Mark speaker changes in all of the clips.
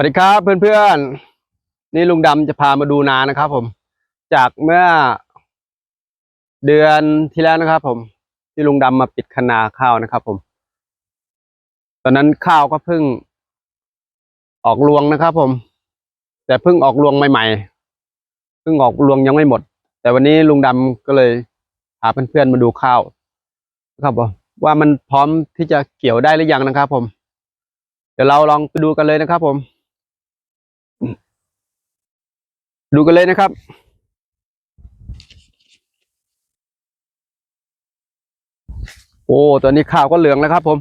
Speaker 1: วัสดีครับเพื่อนๆ นี่ลุงดำจะพามาดูนานะครับผม จากเมื่อเดือนที่แล้วนะครับผม ที่ลุงดำมาปิดคะนาข้าวนะครับผม ตอนนั้นข้าวก็เพิ่งออกรวงนะครับผม แต่เพิ่งออกรวงใหม่ๆเพิ่งออกรวงยังไม่หมด แต่วันนี้ลุงดำก็เลยพาเพื่อนๆมาดูข้าวนะครับผมว่ามันพร้อมที่จะเกี่ยวได้หรือยังนะครับผม เดี๋ยวเราลองไปดูกันเลยนะครับผม ดูกันเลยนะครับ โอ้ตอนนี้ข้าวก็เหลืองแล้วครับ ผม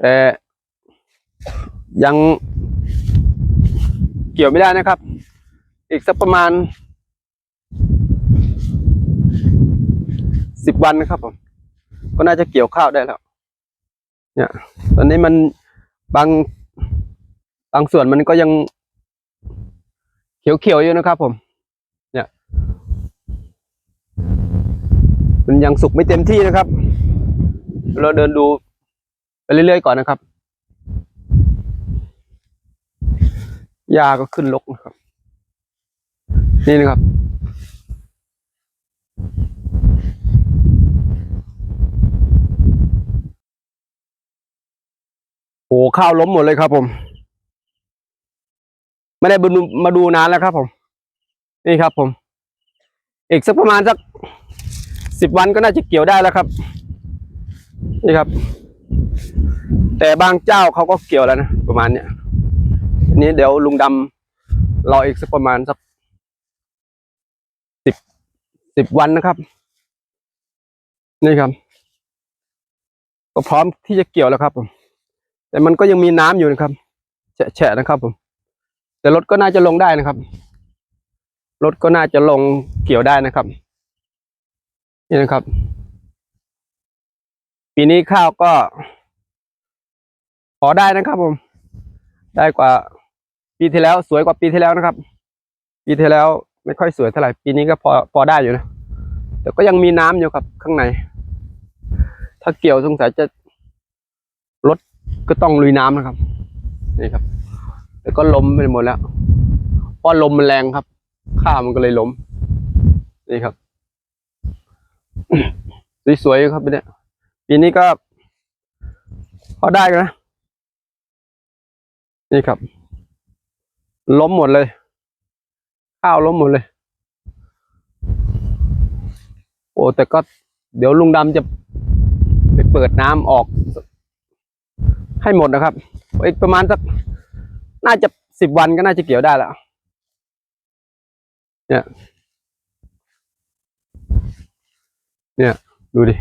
Speaker 1: แต่ยังเกี่ยวไม่ได้นะครับ อีกสักประมาณสิบวันนะครับผม ก็น่าจะเกี่ยวข้าวได้แล้ว เนี่ย ตอนนี้มันบางบางส่วนมันก็ยัง เขียวๆอยู่นะครับผม เนี่ย มันยังสุกไม่เต็มที่นะครับ เราเดินดูไปเรื่อยๆก่อนนะครับหญ้าก็ขึ้นลกนะครับ นี่นะครับ โอ้ข้าวล้มหมดเลยครับผม ไม่ได้มาดูนานแล้วครับผม นี่ครับผม อีกสักประมาณสักสิบวันก็น่าจะเกี่ยวได้แล้วครับ นี่ครับ แต่บางเจ้าเขาก็เกี่ยวแล้วนะประมาณเนี้ยนี้เดี๋ยวลุงดำรออีกสักประมาณสักสิบสิบวันนะครับ นี่ครับ ก็พร้อมที่จะเกี่ยวแล้วครับผมแต่มันก็ยังมีน้ำอยู่นะครับ แฉะๆนะครับผม แต่รถก็น่าจะลงได้นะครับ รถก็น่าจะลงเกี่ยวได้นะครับ นี่นะครับ ปีนี้ข้าวก็ พอได้นะครับผม ได้กว่า ปีที่แล้วสวยกว่าปีที่แล้วนะครับ ปีที่แล้วไม่ค่อยสวยเท่าไหร่ ปีนี้ก็พอพอได้อยู่นะ แต่ก็ยังมีน้ำอยู่ครับข้างใน ถ้าเกี่ยวสงสัยจะรถก็ต้องลุยน้ำนะครับ นี่ครับ แล้วก็ล้มไปหมดแล้วเพราะลมมันแรงครับข้าวมันก็เลยล้ม นี่ครับ สวยๆครับเนี่ยปีนี้ก็พอได้นะ นี่ครับ ล้มหมดเลย ข้าวล้มหมดเลย โอ้แต่ก็เดี๋ยวลุงดำจะไปเปิดน้ำออก ให้หมดนะครับอีกประมาณสัก น่าจะสิบวันก็น่าจะเกี่ยวได้แล้ว เนี่ย เนี่ย ดูดิ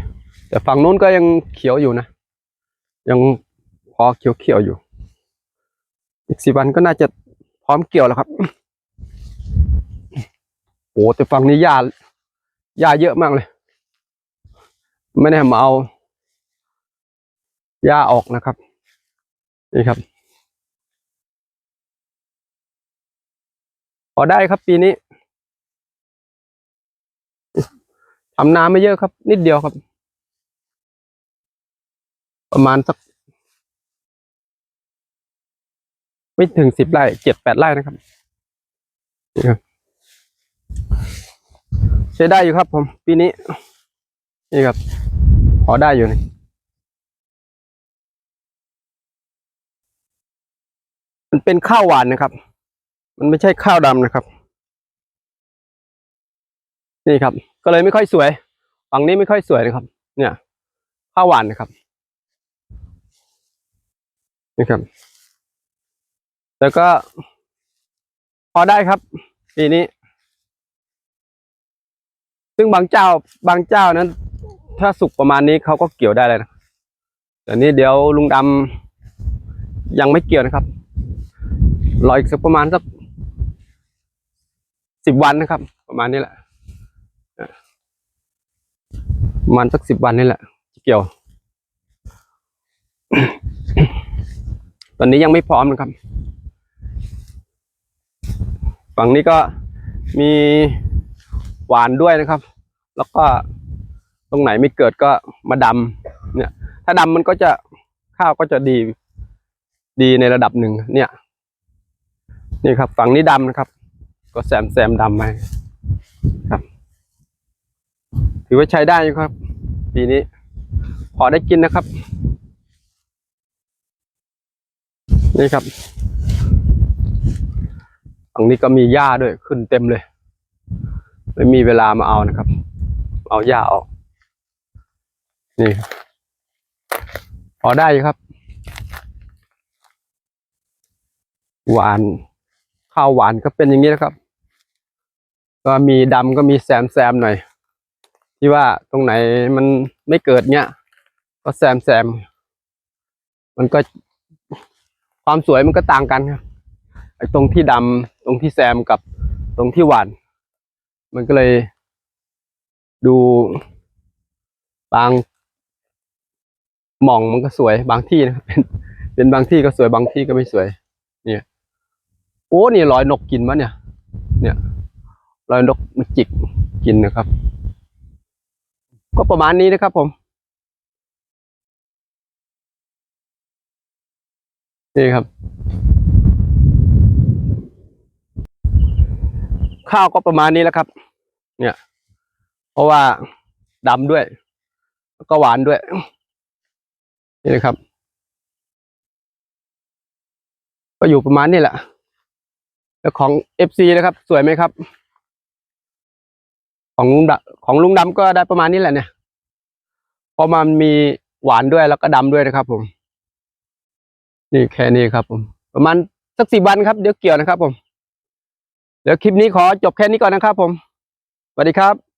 Speaker 1: แต่ฝั่งนู้นก็ยังเขียวอยู่นะ ยังพอเขียวเขียวอยู่ อีกสิบวันก็น่าจะพร้อมเกี่ยวแล้วครับ โอ้แต่ฝั่งนี้หญ้าหญ้าเยอะมากเลย ไม่ได้มาเอาหญ้าออกนะครับ นี่ครับ พอได้ครับปีนี้ทำนาไม่เยอะครับ นิดเดียวครับ ประมาณสัก ไม่ถึงสิบไร่เจ็ดแปดไร่นะครับนี่ครับใช้ได้อยู่ครับ ผม ปีนี้ นี่ครับ พอได้อยู่นี่มันเป็นข้าวหวานนะครับ มันไม่ใช่ข้าวดำนะครับ นี่ครับ ก็เลยไม่ค่อยสวยฝั่งนี้ไม่ค่อยสวยนะครับ เนี่ยข้าวหวานนะครับนี่ครับแต่ก็พอได้ครับปีนี้ ซึ่งบางเจ้าบางเจ้านั้น ถ้าสุกประมาณนี้เขาก็เกี่ยวได้เลยนะแต่นี้เดี๋ยวลุงดำยังไม่เกี่ยวนะครับ รออีกสักประมาณสัก สิบวันนะครับ ประมาณนี้แหละประมาณสักสิบวันนี่แหละเกี่ยว ตอนนี้ยังไม่พร้อมนะครับ ฝั่งนี้ก็มีหวานด้วยนะครับ แล้วก็ตรงไหนไม่เกิดก็มาดำเนี่ย ถ้าดำมันก็จะข้าวก็จะดีดีในระดับหนึ่งเนี่ย นี่ครับ ฝั่งนี้ดำนะครับ ก็แซมแซมดำไปครับ ถือว่าใช้ได้อยู่ครับ ปีนี้ พอได้กินนะครับ นี่ครับฝั่งนี้ก็มีหญ้าด้วยขึ้นเต็มเลย ไม่มีเวลามาเอานะครับ เอาหญ้าออก นี่พอได้อยู่ครับ หวานข้าวหวานก็เป็นอย่างนี้นะครับ ก็มีดำก็มีแซมแซมหน่อย ที่ว่าตรงไหนมันไม่เกิดเนี้ยก็แซมแซมมันก็ความสวยมันก็ต่างกันครับไอ้ตรงที่ดำตรงที่แซมกับตรงที่หวาน มันก็เลยดูบางหม่องมันก็สวยบางที่นะครับเป็น เป็นบางที่ก็สวยบางที่ก็ไม่สวย เนี่ย โอ้นี่รอยนกกินมะเนี่ย เนี่ย รอยนกมันจิกกินนะครับ ก็ประมาณนี้นะครับผม นี่ครับ ข้าวก็ประมาณนี้แหล้วครับ เนี่ย เพราะว่าดำด้วย แล้วก็หวานด้วย นี่นะครับ ก็อยู่ประมาณนี้แหละแล้วของเอฟซีนะครับ สวยไหมครับ ของลุงดำของลุงดำก็ได้ประมาณนี้แหละเนี่ยเพราะมันมีหวานด้วยแล้วก็ดำด้วยนะครับ ผม นี่แค่นี้ครับ ผม ประมาณสักสี่วันครับเดี๋ยวเกี่ยวนะครับ ผม เดี๋ยวคลิปนี้ขอจบแค่นี้ก่อนนะครับ ผมสวัสดีครับ